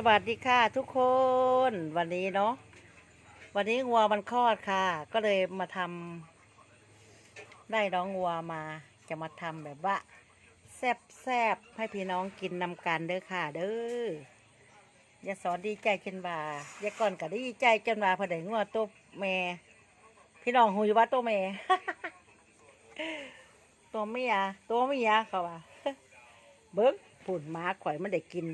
สวัสดีค่ะทุกคนวันนี้เนาะวันนี้งัวมันคลอดค่ะ ก็เลยมาทำได้น้องงัวมาจะมาทำแบบว่า แซบแซบให้พี่น้องกินนำกันเด้อค่ะ เด้ออย่าสอนดีใจจนว่าอย่าก่อนก็ดีใจจนว่าพอได้งัวตัวแม่พี่น้องหูอยู่ว่าตัวแม่ตัวเมียตัวเมียเขาว่าเบิ้งผุ่นมาข่อยมันได้กิน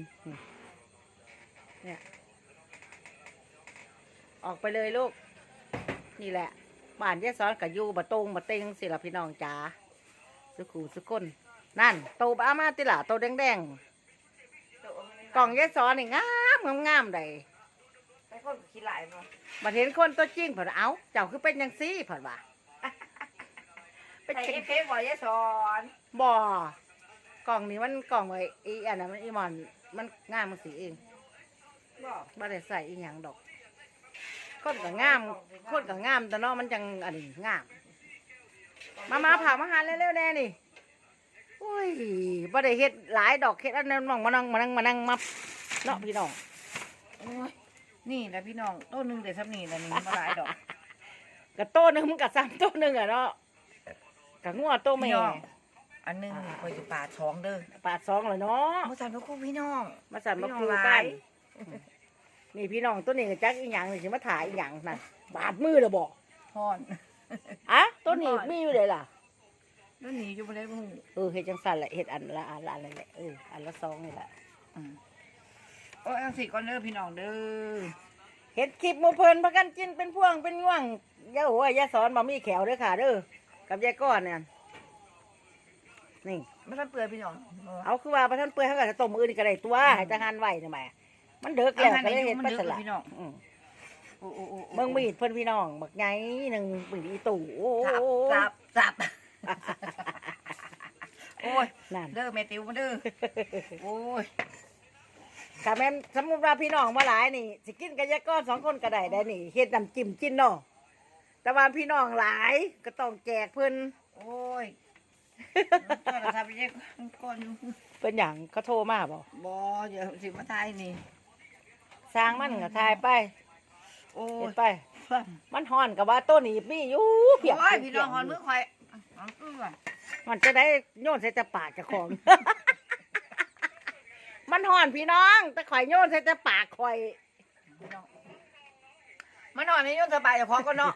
เนี่ย ออกไปเลยลูก นี่แหละบ้านยายซ้อนกับยูบะตรงบะเต็งสิละพี่น้องจ๋าสุขูสุกคนนั่นโตบ้ามาติละโตแดงแดงๆกล่องยายซ้อนนี่งามงามงามใดไปคนขี้หลายมาบัดเห็นคนตัวจริงเผ่นเอ้าเจ้าคือเป็นยังซี่เผ่นว่าเป็นใส่จังเอฟเฟกต์บ่อยายสอนบ่กล่องนี้มันกล่องไว้อีอันนั้นมันอีหมอนมันงามมันสีเอง บอกบ่ได้ใส่อีหยังดอก คนก็งาม คนก็งาม แต่เนาะมันจังอันนี้งาม มามาผ่ามาหาเร็วๆแน่นี่อุ้ยบ่ได้เฮ็ดหลายดอกเฮ็ดอันนั้นมองมานั่งมานั่งมานั่งมับเนาะพี่น้องโอ้ยนี่นะพี่น้องต้นหนึ่งเดี๋ยวซับนี่นะนี่มาหลายดอกกะโตหนึงมันกะซ้ำโตหนึงอะเนาะกะงัวโตแม่พี่น้อง อันหนึงคอยจะปาดท้องเด้อปาดซองเลยเนาะมาสั่นพระคุณพี่น้อง มาสั่นมาพี่น้องคูหลากันยนี่ พี่น้องตัวนี้ก็จักอีหยังนี่สิมาถ่ายอีหยังน่ะบาดมือเลยบอกพอน อะตัวนี้มันอ่อนมีอยู่เลยล่ะ แล้วหนีอยู่บนได้บ่ฮู้เออเฮ็ดจังสั่นแหละเฮ็ดอันละอันละอันละแหละเอออันละซองนี่แหละอืมโอ้ยเอาสิก่อนเด้อพี่น้องเด้อเฮ็ดคลิปหมู่เพิ่นพากันกินเป็นพวงเป็นง่วงอย่าโอ้ยอย่าสอนบ่มีแขวเด้อค่ะเด้อกับยายก้อนเนี่ยนี่ไม่ทันเปื่อยพี่น้องเอาคือว่าพระท่านเปื่อยเขาก็จะต้มมื้อนี่ก็ได้ตัวให้ทหารไว้นี่แหม มันเดึกแล้วก็เลยเฮ็ดไปสละพี่น้องอืมโอ้โอ้โอ้เบิ่งมีดเพิ่นพี่น้องบักใหญ่หนึงมีดอีตู่โอ้จับจับจับโอ้ยนั่นเด้อแม่ติ๋วมาเด้อโอ้ยถ้าแม่นสมมุติว่าพี่น้องมาหลายนี่สิกินกับยายก้อนสองคนก็ได้ได้นี่เฮ็ดน้ำจิ้มกินเนาะแต่ว่าพี่น้องหลายก็ต้องแจกเพิ่นโอ้ยโทรศัพท์ไปเช็คก่อนอยู่เป็นหยังเขาโทรมาบ่บอเดี๋ยวสิมาทายนี่ สร้างมันก็ทายไปโอ้เห็ยนไป มันฮ้อนกับว่าต้นนี้มีอยู่เพียงโอ้ยพี่น้องหอนมือคอยหอนมือก่อนมันจะได้โยนใส่แต่ปากเจ้าของ มันฮ้อนพี่น้อง แต่ข่อยโยนใส่แต่ปากข่อย พี่น้องมันหอนนี่ยนสบายเฉพาะก็เนาะ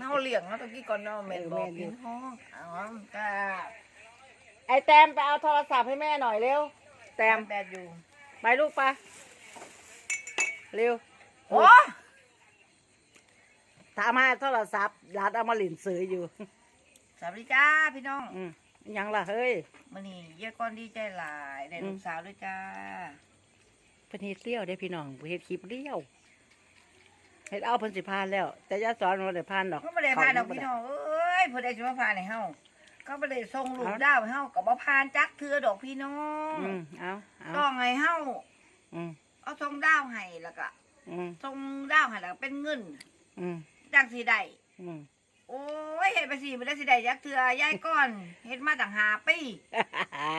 เน่าเลี้ยงเนาะตะกี้ก่อนเนาะแม่นบอกกินห้องอ๋อจ้าไอ้แตมไปเอาโทรศัพท์ให้แม่หน่อยเร็ว แตแต้มมแดดอยู่ไปลูกไป เร็วโอ้ถามให้โทรศัพท์ร้านเอามาหลินซื้ออยู่ สวัสดีจ้าพี่น้องอืมหยังล่ะเฮ้ยมื่อนี้เยี่ยก้อนดีใจหลายได้ลูกสาวด้วยจ้าเพิ่นเฮ็ดเลี้ยวได้อพี่น้องเฮ็ดคลิปเลี้ยวเฮ็ดเอาเพิ่นสิพานแล้ว แต่อย่าสอนว่าได้พานดอกเขาไม่ได้พาดอกพี่น้องเอ้ยเพื่อได้จะมาพาในเฮาก็ไม่ได้ส่งลูกดาวให้เฮากับมาพานจักเทือดอกพี่น้องอืมเอาเอาต้องให้เฮาอืม เอาส่งดาวให้แล้วก็อืมส่งดาวให้แล้วก็เป็นเงินอืมจังสีได้อืมโอ้ยเฮ็ดไปสิบ่ได้สิได้จักเทือยายก้อนเฮ็ดมาตั้งหาปี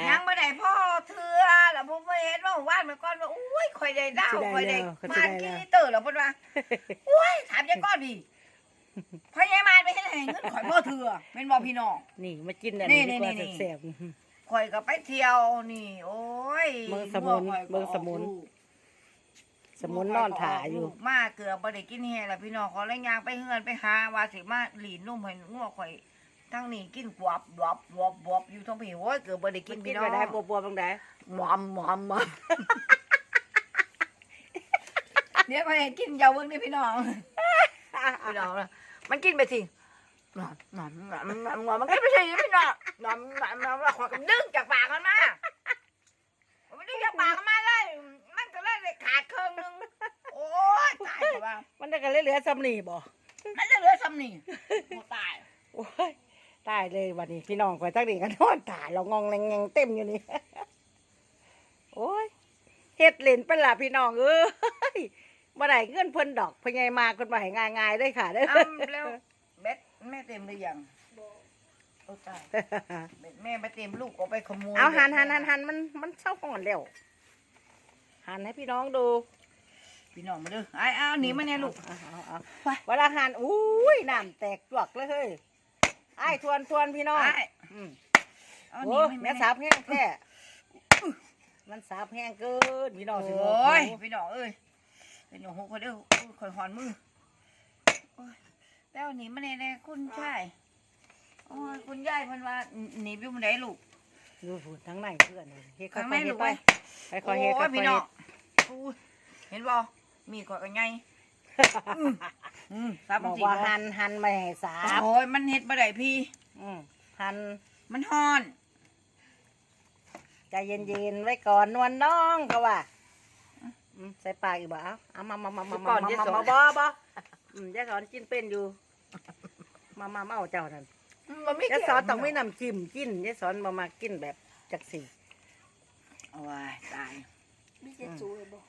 ยังบ่ได้พ่อเทือแล้วผมมาเฮ็ดว่าว่านมาก่อนว่าอุ้ยข่อยได้ดาวข่อยได้ผ่านกิลิเตอร์แล้วเพิ่นว่าโอ้ยถามยายก้อนพี่พ่อยายมาไปเฮ็ดให้เงินข่อยพ่อเทือแม่นบ่พี่น้อง นี่มากินอันนี่นี้ดีกว่านี่นี่ แซ่บข่อยก็ไปเที่ยวนี่ โอ้ยเบิ่งสมุนหัวข่อยก็เบิ่งสมุน ออกลูกๆส มุนนอนถ่าอยู่ลูกมาเกือบบ่ได้กินแฮแล้วพี่น้องขอแรงยางไปเฮือนไปหาว่าสิมาหลีนนุ่มให้งัวข่อยทั้งนี้กินกวบบวบบวบบวบอยู่ทั้งพี่โอ้ยเกือบบ่ได้กิกินนพี่ไปน้องได้บัวบัวบางได้หมอมหมอมหมอมเดี๋ยวไปให้กินอยาเบิ่งนี่พี่น้องพี่น้องนะมันกินไปสิหนอมหนอมหนอมหนอมหนอมมันกินไปสิพี่น้องหนอมหนอมหนอมแล้วขอยก็ดึงจากปากมันมามันดึงจากปากมันมาเลย มันก็เลยขาดครึ่งหนึงโอ้ยตายแต่ ว่า มันได้กันเหลือๆซ้ำนี่บ่มันจะเหลือซ้ำนี่โอ้ตายโอ้ยตายเลยวันนี้พี่น้องคอยตั้งนี่กันนอนถ่าเรางองแรงงเต็มอยู่นี่ โอ้ยเฮ็ดเล่นเป็นล่ะพี่น้องเอ้ยบ่ได้เงินเพิ่นดอกเพิ่นใหญ่มาคนมาให้ง่ายๆได้ค่ะเด้ออ้ำแล้วเบ็ดแม่เต็มหรือยังโอ้ตายเบ็ดแม่ไปเต็มลูกก็ไปขโมยเอาหันหันหันหันมันมันเศร้าหอนแล้วหันให้พี่น้องดู พี่น้องมาเด้อไอ้เอาหนีมาเนี่ยลูก เอาเอาเอาไปเวลาหันอุ้ยน้ำแตกจวกเลยเฮ้ยไอ้ายทวนทวนพี่น้องไอ้อืมเอาหนีโอ้มาแม่เนี่ยสาบแห้งแท้มันสาบแห้งเกินพี่น้องสิบโออก้ยพี่น้องเอ้ยเป็นหนูหกคนเด้อโอ้ยข่อยหอนมือโอ้ยแล้วหนีมาเนี่ยนะคุณชายโอ้ยคุณยายเพันว่าหนีไปอยู่ไหนลูกอยู่ฝุ่นทั้งในเพื่อนเลยเฮ็ดค่ข้างในอยๆเฮ็ลูดกไปไปค่อยๆเฮ็ดค่โอ้อยยๆพี่เฮ็น้องดอู้ยเห็นบ่ มีข่อยกันไงอืมสามบอกสี่ว่าบ่หันหันไม่ให้สาบโอ้ยมันเฮ็ดบ่ได้พี่ อืมหันมันฮ้อน ใจเย็นๆไว้ก่อนนวลน้องเขาว่าอืมใส่ปากอีกบ่เอาเอามามามามามามามาบ่บ่อืมยายสอนกินเป็นอยู่ มามามาเอาเจ้านั่นมันไม่ยายสอนต้องไม่นำจิ้มกินยายสอนมามากินแบบจักสีโอ้ยตาย มีเจ็ดสูเลยบ่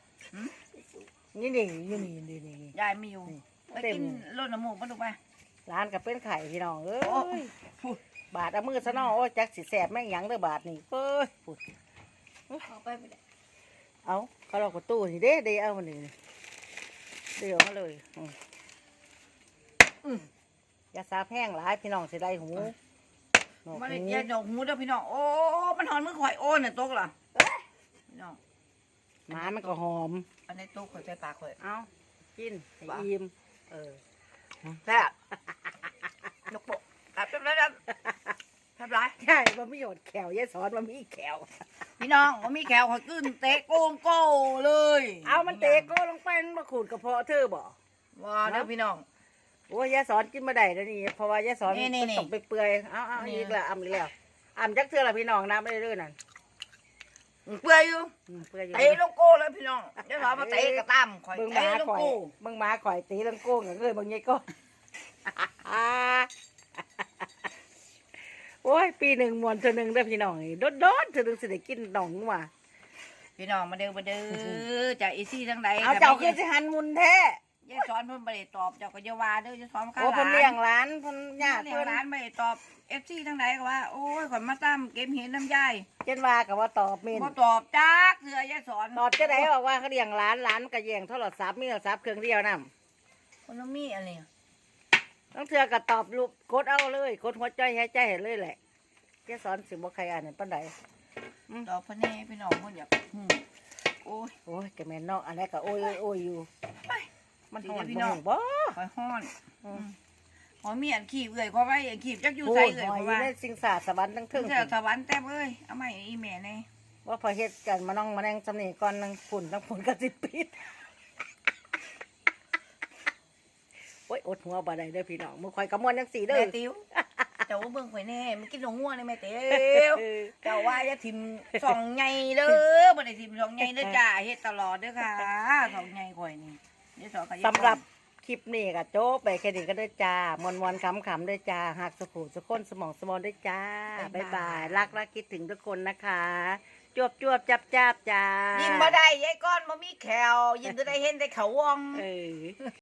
หืมเจ็ดสูนี่นี่นี่นี่นี่นี่นี่ ยายไม่อยู่นี่ไปเต็ม กินรสน้ำมูกมาดูไปร้านกับเป็นไข่พี่น้องเอ้โอ้ยพูดบาทเอามือซะน้องโอ้ยจักสิแสบแม่งหยังเด้อบาทนี่เอ้ยพูดเอาไปไม่ได้เอาเขาเราก็ตู้นี่เด้เด้เอามานี่เดี๋ยวมาเลยอืมอืมอย่าซาแพงหลายพี่น้องสิได้หูหนวกมันหูยายดอกหูเด้อพี่น้อง โอ้ มันหอนมือข่อยโอ้เนี่ยตกล่ะพี่น้อง หมามันก็หอม อันนี้ตกข่อยใจปากข่อย เอากินให้ว่าอิ่มเออแซ่บนกโปะแซ่บแซ่บแซ่บแซ่บแซ่บหลายใช่ว่ามีหยดแขวยายสอนว่ามีแขวพี่น้องว่ามีแขวข่อยขึ้นเตะโกงโก้เลยเอามันเตะโก้ลงไปมันมาขูดกระเพาะเธอบ่ว่าเด้อพี่น้อง โอ้ยยายสอนกินมาได้แล้วนี่เพราะว่ายายสอนนี่มันนี่นี่ตกไปเปื่อยเอาเอานี่ อีกแล้วอ่ำอีกแล้วอ่ำจักเทื่อละพี่น้องนะไม่ได้เรื่อยนั่น เปื่อยอยู่อืมเปื่อยอยู่เตะโลโก้เลยพี่น้องเดี๋ยวเรามาเตะกระตั้มข่อยเบิ่งหเตะมาโลข่อยโก้เบิ่งหมาข่อยตีลังโก้งอย่างเอ้ยเบิ่งยายก้อน โอ้ยปีหนึ่งมวนเธอหนึ่งได้อพี่น้องนี่โดดโดดเธอหนึ่งสิได้กินหนองว่ะพี่น้องมาเด้อมาเด้อจากอีซี่ทั้งใดเอาเจ้าคือสิหันมุนแท้ ยายสอนเพิ่นบ่ได้ตอบเจ้าก็อย่าว่าเด้อยายสอนข้าโอ้หเพิ่นลานเลี้ยงหลานเพิ่นญาติเลี้ยเพิ่งนร้านไม่ได้ตอบเอฟซีทั้งใดก็ว่า โอ้ยข่อยมาตามเกมเห็นน้ำยายเจนว่ากับว่าตอบเมนบ่ตอบจักเถื่อยายสอนตอบจะได้บอกว่าเขาเลี้ยงหลานหลานก็แย่งโทรศัพท์มีโทรศัพท์เครื่องเดียวนํคนละมีอะไรต้องเทื่อก็ตอบรูปกดเอาเลยกดหัวใจให้ใจเห็นเลยแหละแกสอนสิบ่ใครอ่านนั่นปานใดตอบเพิ่นแน่พี่น้องเพิ่นอยากฮู้โอ้ยโอ้ยแกแม่นเนาะอันนี้ก็โอ้ยโอ้ยโอ้ยอยู่ไป มันสิหอได้นพี่บ่น้องหูบ่ข่อยฮ้อนอืมหอยมีอันขีบเอ้ยเขาไว้อันขีบจักอยู่โอ้ใส่ยเอ้ยหอยเขาอยู่ว่าในสิงสารสวรรค์ทั้งถึทึ่งงจะสวรรค์แต้มเอ้ยเอามาให้อีแม่แน่ว่าพอเฮ็ดกันมาน้องมาแนงสำนีก่อนนังฝุ่นทั้งฝุ่นก็สิปิดโอ้ยอดหัวบ่ได้เด้อพี่น้องมือข่อยกระมวลจังสีเด้อแม่ติ๋วเจ้าว่าเบิ่งข่อยแน่มันกินหนองงัวเลยแม่ติ๋วเออเจ้าว่าอย่าทิมสองใหญ่เด้อบ่ได้ทิมสองใหญ่เด้อจ้าเฮ็ดตลอดเด้อค่ะสองใหญ่ข่อยนี่เดี๋ยว สอนก็อย่าสำหรับคลิปนี้ก็โจ๊กไปแค่นี้ก็ได้อจ้ามวนมวนๆขำขำๆด้วยจ้าหักสผูสุขคนสมองสมองด้วยจ้าบ๊ายบายรักรักคิดถึงทุกคนนะคะ จวบจวบจับจับจ้า ยิ้มบ่ได้ยายก้อนบ่มีแขวยิ้มจะได้เห็นแต่เขาวองเออ